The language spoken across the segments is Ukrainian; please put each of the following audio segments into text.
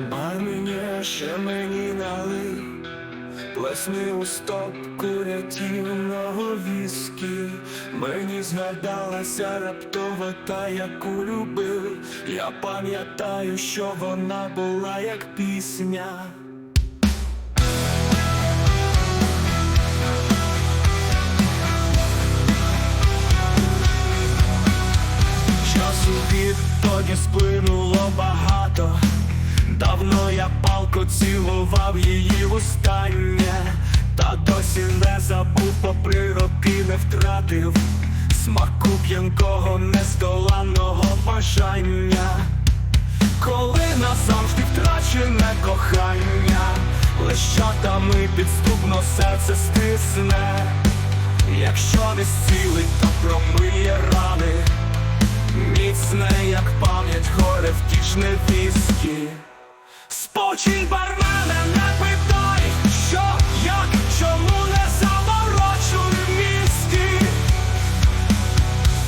Маминя ще мені налий, плесни у стопку рятівного віскі. Мені згадалася раптова та, яку любив. Я пам'ятаю, що вона була як пісня. Часу відтоді сплинуло багато. Давно я палко цілував її востаннє, та досі не забув, попри роки не втратив смаку п'янкого нездоланного бажання, коли назавжди втрачене кохання, лещатами підступно серце стисне, якщо не зцілить, то промиє рани. Міцне, як пам'ять, горе втішне Спочинь бармене, не питай, що, як, чому не заморочуй мізки?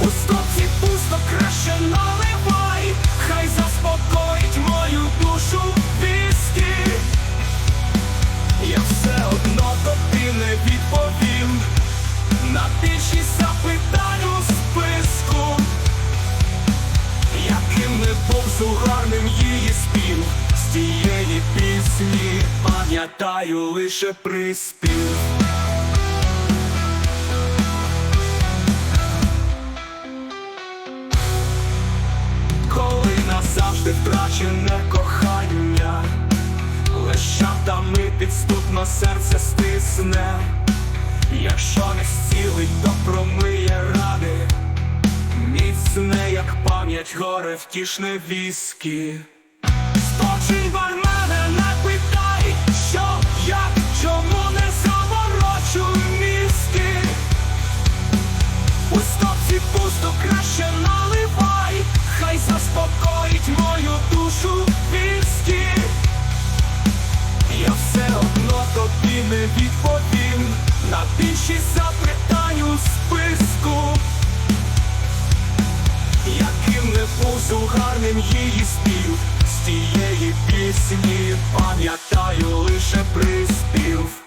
У стопці пусто краще наливай, хай заспокоїть мою душу віскі. Я все одно тобі не відповім. На більшість запитань у списку. Яким не був сугарним її спів. З тієї пісні пам'ятаю лише приспів. Коли назавжди втрачене кохання, лещатами підступно серце стисне, якщо не зцілить, то промиє рани. Міцне, як пам'ять, горе втішне віскі. Спочинь був сугарним її спів з тієї пісні пам'ятаю лише приспів.